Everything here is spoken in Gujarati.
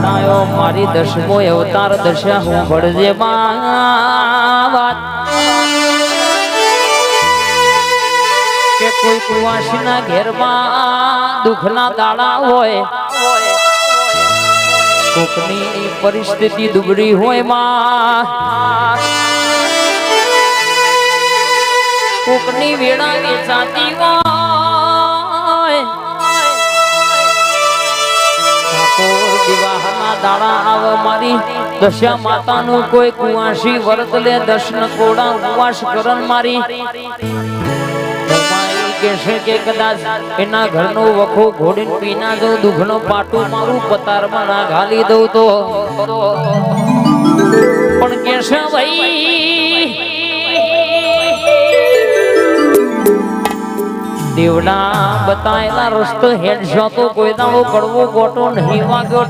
દેવડાયો મારી દશમો અવતાર દશા હું ભળજે કે કોઈ કુવાસીના ઘેરમાં દુઃખના દાડા હોય, કોકની પરિસ્થિતિ દુબળી હોયમાં. કોકની વેળા વેચાતી હોય દાડા આવ મારી. દશા માતાનું કોઈ કુવાસી વરત લે દર્શન કોડા ઉપવાસ કરણ મારી. કહેશે કે કદાચ એના ઘરનો વખો ઘોડીને પીના દઉં દુઃખનો પાટું મારું પતારમાં ના ઘાલી દઉં તો. પણ કહેશે દેવડા બતાયેલા રસ્તો હેડશો તો કોઈ દાડો કડવો ગોટો નહીં વાગ્યો